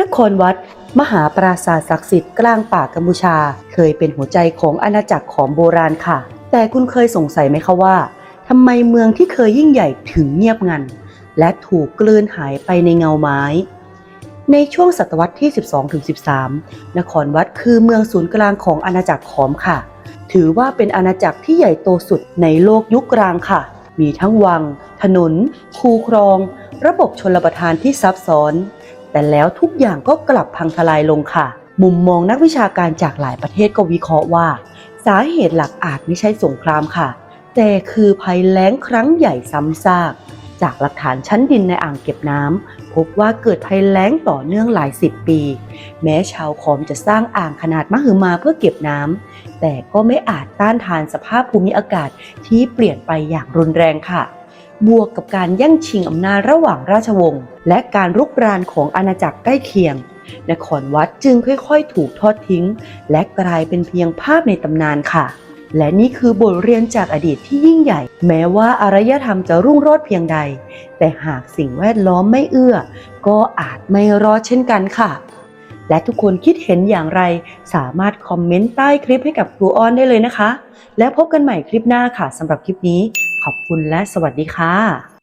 นครวัด มหาปราสาทศักดิ์สิทธิ์กลางป่ากัมพูชา เคยเป็นหัวใจของอาณาจักรของโบราณค่ะ แต่คุณเคยสงสัยไหมคะว่าทำไมเมืองที่เคยยิ่งใหญ่ถึงเงียบงัน และถูกกลืนหายไปในเงาไม้ ในช่วงศตวรรษที่ 12-13 นครวัดคือเมืองศูนย์กลางของอาณาจักรขอมค่ะ ถือว่าเป็นอาณาจักรที่ใหญ่โตสุดในโลกยุคกลางค่ะ มีทั้งวัง ถนน คูครอง ระบบชนประทานที่ซับซ้อน แต่แล้วทุกอย่างก็กลับพังทลายลงค่ะ มุมมองนักวิชาการจากหลายประเทศก็วิเคราะห์ว่า สาเหตุหลักอาจไม่ใช่สงครามค่ะ แต่คือภัยแล้งครั้งใหญ่ซ้ำซาก จากหลักฐานชั้นดินในอ่างเก็บน้ำพบว่าเกิดภัยแล้งต่อเนื่องหลายสิบปี แม้ชาวขอมจะสร้างอ่างขนาดมหึมาเพื่อเก็บน้ำแต่ก็ไม่อาจต้านทานสภาพภูมิอากาศที่เปลี่ยนไปอย่างรุนแรงค่ะ บวกกับการแย่งชิงอำนาจระหว่างราชวงศ์และการรุกรานของอาณาจักรใกล้เคียง นครวัดจึงค่อยๆ ถูกทอดทิ้ง และกลายเป็นเพียงภาพในตำนานค่ะ และนี่คือบทเรียนจากอดีตที่ยิ่งใหญ่ แม้ว่าอารยธรรมจะรุ่งโรจน์เพียงใด แต่หากสิ่งแวดล้อมไม่เอื้อ ก็อาจไม่รอดเช่นกันค่ะและทุกคนคิดเห็นอย่างไร สามารถคอมเมนต์ใต้คลิปให้กับครูอ้อนได้เลยนะคะ แล้วพบกันใหม่คลิปหน้าค่ะสำหรับคลิปนี้ ขอบคุณและสวัสดีค่ะ